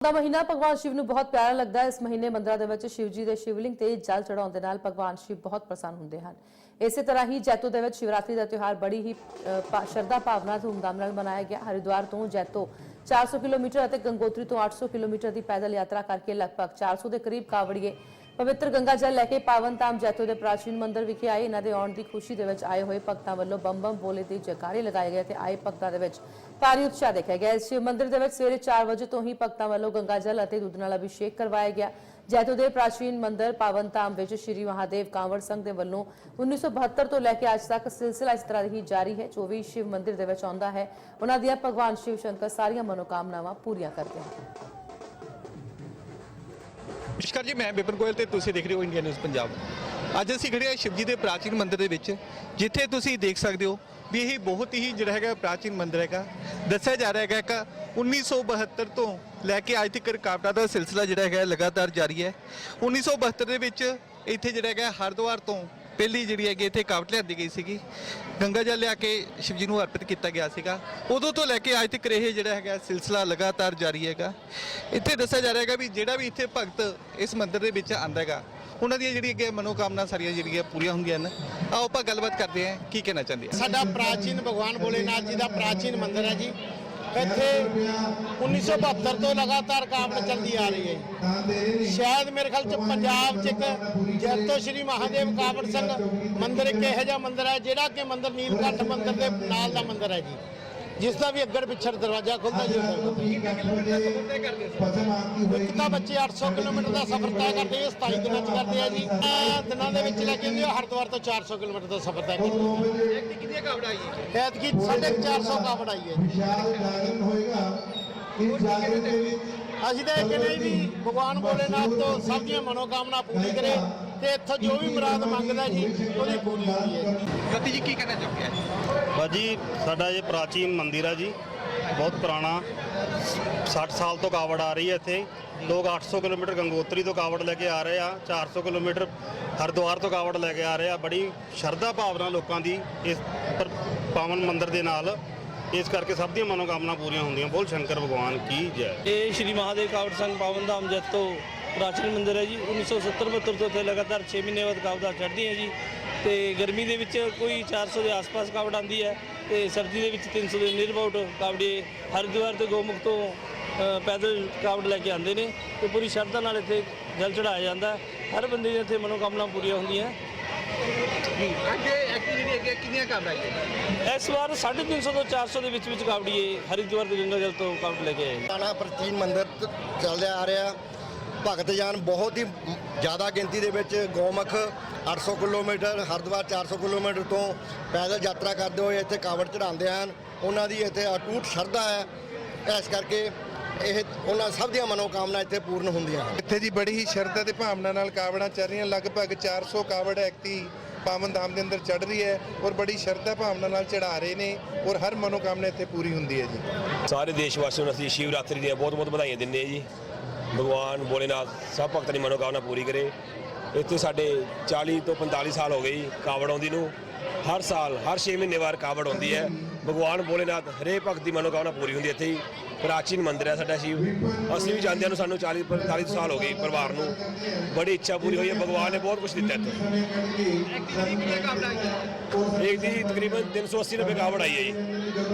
ਦਾ ਮਹੀਨਾ ਭਗਵਾਨ ਸ਼ਿਵ ਨੂੰ ਬਹੁਤ ਪਿਆਰਾ ਲੱਗਦਾ ਹੈ। ਇਸ ਮਹੀਨੇ ਮੰਦਰਾਂ ਦੇ ਵਿੱਚ ਸ਼ਿਵ ਜੀ ਦੇ ਸ਼ਿਵਲਿੰਗ ਤੇ ਜਲ ਚੜਾਉਣ ਦੇ ਨਾਲ ਭਗਵਾਨ ਸ਼ਿਵ ਬਹੁਤ ਪ੍ਰਸੰਨ ਹੁੰਦੇ ਹਨ। ਇਸੇ ਤਰ੍ਹਾਂ ਹੀ ਜੈਤੋ ਦੇ ਵਿੱਚ ਸ਼ਿਵਰਾਤਰੀ ਦਾ ਤਿਉਹਾਰ ਬੜੀ ਹੀ ਅ, ਭਾ- ਸ਼ਰਧਾ ਭਾਵਨਾ ਧੂਮਧਾਮ ਨਾਲ ਮਨਾਇਆ ਗਿਆ। ਹਰਿਦੁਆਰ ਤੋਂ ਜੈਤੋ 400 ਕਿਲੋਮੀਟਰ ਅਤੇ ਗੰਗੋਤਰੀ ਤੋਂ 800 ਕਿਲੋਮੀਟਰ ਦੀ ਪੈਦਲ ਯਾਤਰਾ ਕਰਕੇ ਲਗਭਗ 400 ਦੇ ਕਰੀਬ ਕਾਵੜੀਏ ਪਵਿੱਤਰ ਗੰਗਾ ਜਲ ਲੈ ਕੇ ਪਾਵਨ ਧਾਮ ਜੈਤੋ ਦੇ ਪ੍ਰਾਚੀਨ ਮੰਦਿਰ ਵਿਖੇ ਆਏ। ਇਹਨਾਂ ਦੇ ਆਉਣ ਦੀ ਖੁਸ਼ੀ ਦੇ ਵਿੱਚ ਆਏ ਹੋਏ ਭਗਤਾਂ ਵੱਲੋਂ ਬੰਮ ਬੰਮ ਬੋਲੇ ਤੇ ਜੈਕਾਰੇ ਲਗਾਏ ਗਏ ਤੇ ਆਏ ਭਗਤਾਂ ਦੇ ਵਿੱਚ ਭਾਰੀ ਉਤਸ਼ਾਹ ਦੇਖਿਆ ਗਿਆ। ਇਸ ਸ਼ਿਵ ਮੰਦਿਰ ਦੇ ਵਿੱਚ ਸਵੇਰੇ 4 ਵਜੇ ਤੋਂ ਹੀ ਭਗਤਾਂ ਵੱਲੋਂ ਗੰਗਾ ਜਲ ਅਤੇ ਦੁੱਧ ਨਾਲ ਅਭਿਸ਼ੇਕ ਕਰਵਾਇਆ ਗਿਆ। ਜੈਤੋ ਦੇ ਪ੍ਰਾਚੀਨ ਮੰਦਿਰ ਪਾਵਨ ਧਾਮ ਵਿੱਚ ਸ਼੍ਰੀ ਮਹਾਦੇਵ ਕਾਂਵੜ ਸੰਘ ਦੇ ਵੱਲੋਂ 1972 ਤੋਂ ਲੈ ਕੇ ਅੱਜ ਤੱਕ ਸਿਲਸਿਲਾ ਇਸ ਤਰ੍ਹਾਂ ਹੀ ਜਾਰੀ ਹੈ। ਜੋ ਵੀ ਸ਼ਿਵ ਮੰਦਿਰ ਦੇ ਵਿੱਚ ਆਉਂਦਾ ਹੈ, ਉਹਨਾਂ ਦੀਆਂ ਭਗਵਾਨ ਸ਼ਿਵ ਸ਼ੰਕਰ ਸਾਰੀਆਂ ਮਨੋਕਾਮਨਾਵਾਂ ਪੂਰੀਆਂ ਕਰਦੇ ਹਨ। ਨਮਸਕਾਰ ਜੀ, ਮੈਂ ਬਿਪਨ ਗੋਇਲ ਤੇ ਤੁਸੀਂ ਦੇਖ ਰਹੇ ਹੋ ਇੰਡੀਆ ਨਿਊਜ਼ ਪੰਜਾਬ। ਅੱਜ ਅਸੀਂ ਖੜੇ ਹਾਂ ਸ਼ਿਵਜੀ ਦੇ ਪ੍ਰਾਚੀਨ ਮੰਦਿਰ ਦੇ ਵਿੱਚ, ਜਿੱਥੇ ਤੁਸੀਂ ਦੇਖ ਸਕਦੇ ਹੋ ਵੀ ਇਹ ਬਹੁਤ ਹੀ ਜਿਹੜਾ ਹੈਗਾ ਪ੍ਰਾਚੀਨ ਮੰਦਿਰ ਹੈਗਾ। ਦੱਸਿਆ ਜਾ ਰਿਹਾ ਹੈਗਾ ਕਿ 1972 ਤੋਂ ਲੈ ਕੇ ਅੱਜ ਤੱਕ ਰੁਕਾਵਟਾਂ ਦਾ ਸਿਲਸਿਲਾ ਜਿਹੜਾ ਹੈਗਾ ਲਗਾਤਾਰ ਜਾਰੀ ਹੈ। 1972 ਦੇ ਵਿੱਚ ਇੱਥੇ ਜਿਹੜਾ ਹੈਗਾ ਹਰਿਦੁਆਰ ਤੋਂ ਪਹਿਲੀ ਜਿਹੜੀ ਹੈਗੀ ਇੱਥੇ ਕਾਵਟ ਲਿਆਂਦੀ ਗਈ ਸੀਗੀ, ਗੰਗਾ ਜਲ ਲਿਆ ਕੇ ਸ਼ਿਵ ਜੀ ਨੂੰ ਅਰਪਿਤ ਕੀਤਾ ਗਿਆ ਸੀਗਾ। ਉਦੋਂ ਤੋਂ ਲੈ ਕੇ ਅੱਜ ਤੱਕ ਇਹ ਜਿਹੜਾ ਹੈਗਾ ਸਿਲਸਿਲਾ ਲਗਾਤਾਰ ਜਾਰੀ ਹੈਗਾ। ਇੱਥੇ ਦੱਸਿਆ ਜਾ ਰਿਹਾ ਹੈਗਾ ਵੀ ਜਿਹੜਾ ਵੀ ਇੱਥੇ ਭਗਤ ਇਸ ਮੰਦਿਰ ਦੇ ਵਿੱਚ ਆਂਦਾ ਹੈਗਾ, ਉਹਨਾਂ ਦੀਆਂ ਜਿਹੜੀਆਂ ਕਿ ਮਨੋਕਾਮਨਾ ਸਾਰੀਆਂ ਜਿਹੜੀਆਂ ਪੂਰੀਆਂ ਹੁੰਦੀਆਂ ਨੇ ਆਓ ਆਪਾਂ ਗੱਲਬਾਤ ਕਰਦੇ ਹਾਂ, ਕੀ ਕਹਿਣਾ ਚਾਹੁੰਦੇ ਆ? ਸਾਡਾ ਪ੍ਰਾਚੀਨ ਭਗਵਾਨ ਭੋਲੇਨਾਥ ਜੀ ਦਾ ਪ੍ਰਾਚੀਨ ਮੰਦਿਰ ਹੈ ਜੀ। ਇੱਥੇ 1972 ਤੋਂ ਲਗਾਤਾਰ ਕਾਵੜ ਚੱਲਦੀ ਆ ਰਹੀ ਹੈ। ਜੀ ਸ਼ਾਇਦ ਮੇਰੇ ਖਿਆਲ ਚ ਪੰਜਾਬ ਚ ਇੱਕ ਜੈਤੋ ਸ਼੍ਰੀ ਮਹਾਦੇਵ ਕਾਵੜ ਸਿੰਘ ਮੰਦਿਰ ਇੱਕ ਇਹੋ ਜਿਹਾ ਮੰਦਿਰ ਹੈ ਜਿਹੜਾ ਕਿ ਮੰਦਿਰ ਨੀਲਕੰਠ ਮੰਦਿਰ ਦੇ ਨਾਲ ਦਾ ਮੰਦਿਰ ਹੈ ਜੀ। ਜਿਸ ਦਾ ਵੀ ਅੱਗੜ ਪਿੱਛੜ ਦਰਵਾਜ਼ਾ ਖੁੱਲਦਾ ਜੀ। ਇੱਕ ਤਾਂ ਬੱਚੇ 800 ਕਿਲੋਮੀਟਰ ਦਾ ਸਫ਼ਰ ਤੈਅ ਕਰਦੇ ਆ 27 ਦਿਨਾਂ ਚ ਕਰਦੇ ਆ ਜੀ। ਆਹ ਦਿਨਾਂ ਦੇ ਵਿੱਚ ਲੈ ਕੇ ਜਾਂਦੇ ਆ ਹਰਿਦੁਆਰ ਤੋਂ 400 ਕਿਲੋਮੀਟਰ ਦਾ ਸਫ਼ਰ ਤੈਅ ਕਰਦੇ ਆ। ਕਿੰਨੀਆਂ ਕਾਵੜ ਆਈ ਹੈ ਐਤਕੀ 450 ਕਾਵੜ ਆਈ ਹੈ ਜੀ। ਅਸੀਂ ਤਾਂ ਇਹ ਕਹਿੰਦੇ ਵੀ ਭਗਵਾਨ ਭੋਲੇਨਾਥ ਤੋਂ ਸਭ ਦੀਆਂ ਮਨੋਕਾਮਨਾ ਪੂਰੀ ਕਰੇ। ਤੇ ਇੱਥੋਂ ਜੋ ਵੀ ਮੁਰਾਦ ਮੰਗਦਾ ਜੀ ਉਹਦੀ ਪੂਰੀ ਹੁੰਦੀ ਹੈ ਜੀ। ਗੱਤੀ ਜੀ ਕੀ ਕਹਿਣਾ ਚਾਹੁੰਦੇ ਆ ਬਾਜੀ ਸਾਡਾ ਇਹ ਪ੍ਰਾਚੀਨ ਮੰਦਿਰ ਆ ਜੀ। ਬਹੁਤ ਪੁਰਾਣਾ। 60 ਸਾਲ ਤੋਂ ਕਾਵੜ ਆ ਰਹੀ ਹੈ ਇੱਥੇ। ਲੋਕ 800 ਕਿਲੋਮੀਟਰ ਗੰਗੋਤਰੀ ਤੋਂ ਕਾਵੜ ਲੈ ਕੇ ਆ ਰਹੇ ਆ 400 ਕਿਲੋਮੀਟਰ ਹਰਿਦੁਆਰ ਤੋਂ ਕਾਵੜ ਲੈ ਕੇ ਆ ਰਹੇ ਆ। ਬੜੀ ਸ਼ਰਧਾ ਭਾਵਨਾ ਲੋਕਾਂ ਦੀ ਇਸ ਪਾਵਨ ਮੰਦਿਰ ਦੇ ਨਾਲ। ਇਸ ਕਰਕੇ ਸਭ ਦੀਆਂ ਮਨੋਕਾਮਨਾ ਪੂਰੀਆਂ ਹੁੰਦੀਆਂ। ਬੋਲ ਸ਼ੰਕਰ ਭਗਵਾਨ ਕੀ ਜੈ। ਇਹ ਸ਼੍ਰੀ ਮਹਾਦੇਵ ਕਾਵੜ ਸੰਘ ਪਾਵਨ ਧਾਮ ਜੈਤੋ ਪ੍ਰਾਚੀਨ ਮੰਦਿਰ ਹੈ ਜੀ 1970 ਤੋਂ ਇੱਥੇ ਲਗਾਤਾਰ 6 ਮਹੀਨੇ ਬਾਅਦ ਕਾਵੜਾਂ ਚੜ੍ਹਦੀ ਹੈ ਜੀ ਤੇ ਗਰਮੀ ਦੇ ਵਿੱਚ ਕੋਈ 400 ਦੇ ਆਸ-ਪਾਸ ਕਾਵੜ ਆਉਂਦੀ ਹੈ ਤੇ ਸਰਦੀ ਦੇ ਵਿੱਚ 300 ਦੇ ਨਿਰਬਾਊਟ ਕਾਵੜੇ ਹਰਿਦੁਆਰ ਤੇ ਗੋਮੁਖ ਤੋਂ ਪੈਦਲ ਕਾਵੜ ਲੈ ਕੇ ਆਉਂਦੇ ਨੇ ਤੇ ਪੂਰੀ ਸ਼ਰਧਾ ਨਾਲ ਇੱਥੇ ਜਲ ਚੜਾਇਆ ਜਾਂਦਾ। ਹਰ ਬੰਦੇ ਦੀਆਂ ਇੱਥੇ ਮਨੋਕਾਮਨਾ ਪੂਰੀਆਂ ਹੁੰਦੀਆਂ ਅੱਜ ਐਕਟੀ ਜਿਹੜੀ ਹੈਗੀ ਆ, ਕਿੰਨੀਆਂ ਇਸ ਵਾਰ 350 ਤੋਂ 400 ਦੇ ਵਿੱਚ ਵਿੱਚ ਕਾਵੜੀਏ ਹਰਿਦੁਆਰ ਤੇ ਗੰਗਾ ਜਲ ਤੋਂ ਕਾਵੜ ਲੈ ਕੇ ਆਏ। ਪੁਰਾਣਾ ਪ੍ਰਾਚੀਨ ਮੰਦਿਰ ਚੱਲਦਾ ਆ ਰਿਹਾ ਭਗਤ ਜਨ ਬਹੁਤ ਹੀ ਜ਼ਿਆਦਾ ਗਿਣਤੀ ਦੇ ਵਿੱਚ ਗੋਮਖ 800 ਕਿਲੋਮੀਟਰ ਹਰਿਦੁਆਰ 400 ਕਿਲੋਮੀਟਰ ਤੋਂ ਪੈਦਲ ਯਾਤਰਾ ਕਰਦੇ ਹੋਏ ਇੱਥੇ ਕਾਵੜ ਚੜਾਉਂਦੇ ਹਨ। ਉਹਨਾਂ ਦੀ ਇੱਥੇ ਅਟੂਟ ਸ਼ਰਧਾ ਹੈ। ਇਸ ਕਰਕੇ ਇਹ ਉਹਨਾਂ ਸਭ ਦੀਆਂ ਮਨੋਕਾਮਨਾ ਇੱਥੇ ਪੂਰਨ ਹੁੰਦੀਆਂ ਹਨ। ਇੱਥੇ ਜੀ ਬੜੀ ਹੀ ਸ਼ਰਧਾ ਤੇ ਭਾਵਨਾ ਨਾਲ ਕਾਵੜਾਂ ਚੱਲ ਰਹੀਆਂ। ਲਗਭਗ 400 ਕਾਵੜ ਐਕਤੀ ਪਾਵਨ ਧਾਮ ਦੇ ਅੰਦਰ ਚੜ ਰਹੀ ਹੈ ਔਰ ਬੜੀ ਸ਼ਰਧਾ ਭਾਵਨਾ ਨਾਲ ਚੜਾ ਰਹੇ ਨੇ ਔਰ ਹਰ ਮਨੋਕਾਮਨਾ ਇੱਥੇ ਪੂਰੀ ਹੁੰਦੀ ਹੈ ਜੀ। ਸਾਰੇ ਦੇਸ਼ ਵਾਸੀਆਂ ਨੂੰ ਅਸੀਂ ਸ਼ਿਵਰਾਤਰੀ ਦੀਆਂ ਬਹੁਤ ਬਹੁਤ ਵਧਾਈਆਂ ਦਿੰਦੇ ਹਾਂ ਜੀ। ਭਗਵਾਨ ਭੋਲੇਨਾਥ ਸਭ ਭਗਤਾਂ ਦੀ ਮਨੋਕਾਮਨਾ ਪੂਰੀ ਕਰੇ। ਇੱਥੇ ਸਾਡੇ 40 ਤੋਂ 45 ਸਾਲ ਹੋ ਗਏ ਜੀ ਕਾਵੜ ਆਉਂਦੀ ਨੂੰ। ਹਰ ਸਾਲ, ਹਰ 6 ਮਹੀਨੇ ਬਾਅਦ ਕਾਵੜ ਆਉਂਦੀ ਹੈ। ਭਗਵਾਨ ਭੋਲੇਨਾਥ ਹਰੇਕ ਭਗਤ ਦੀ ਮਨੋਕਾਮਨਾ ਪੂਰੀ ਹੁੰਦੀ ਹੈ ਇੱਥੇ ਹੀ ਪ੍ਰਾਚੀਨ ਮੰਦਿਰ ਹੈ ਸਾਡਾ ਸ਼ਿਵ। ਅਸੀਂ ਵੀ ਜਾਂਦਿਆਂ ਨੂੰ ਸਾਨੂੰ 40 45 ਸਾਲ ਹੋ ਗਏ ਪਰਿਵਾਰ ਨੂੰ। ਬੜੀ ਇੱਛਾ ਪੂਰੀ ਹੋਈ ਹੈ, ਭਗਵਾਨ ਨੇ ਬਹੁਤ ਕੁਝ ਦਿੱਤਾ ਇੱਥੇ। ਐਕਟੀ ਕਿੰਨੀਆਂ ਕਾਵੜ ਆਈ ਇੱਕ ਦੀ ਤਕਰੀਬਨ 380 ਰੁਪਏ ਕਾਵੜ ਆਈ ਹੈ ਜੀ।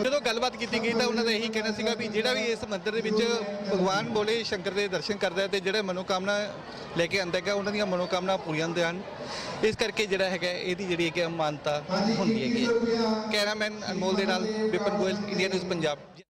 ਜਦੋਂ ਗੱਲਬਾਤ ਕੀਤੀ ਗਈ ਤਾਂ ਉਹਨਾਂ ਦਾ ਇਹੀ ਕਹਿਣਾ ਸੀਗਾ ਵੀ ਜਿਹੜਾ ਵੀ ਇਸ ਮੰਦਿਰ ਦੇ ਵਿੱਚ ਭਗਵਾਨ ਬੋਲੇ, ਸ਼ੰਕਰ ਦੇ ਦਰਸ਼ਨ ਕਰਦਾ ਹੈ ਤੇ ਜਿਹੜੇ ਮਨੋਕਾਮਨਾ ਲੈ ਕੇ ਆਂਦਾ ਹੈਗਾ, ਉਹਨਾਂ ਦੀਆਂ ਮਨੋਕਾਮਨਾ ਪੂਰੀਆਂ ਹੁੰਦੀਆਂ ਹਨ। ਇਸ ਕਰਕੇ ਜਿਹੜਾ ਹੈਗਾ, ਇਹਦੀ ਜਿਹੜੀ ਹੈ ਮਾਨਤਾ ਹੁੰਦੀ ਹੈਗੀ ਹੈ। ਕੈਮਰਾਮੈਨ ਅਨਮੋਲ ਦੇ ਨਾਲ ਵਿਪਨ ਗੋਇਲ, ਇੰਡੀਆ ਨਿਊਜ਼ ਪੰਜਾਬ।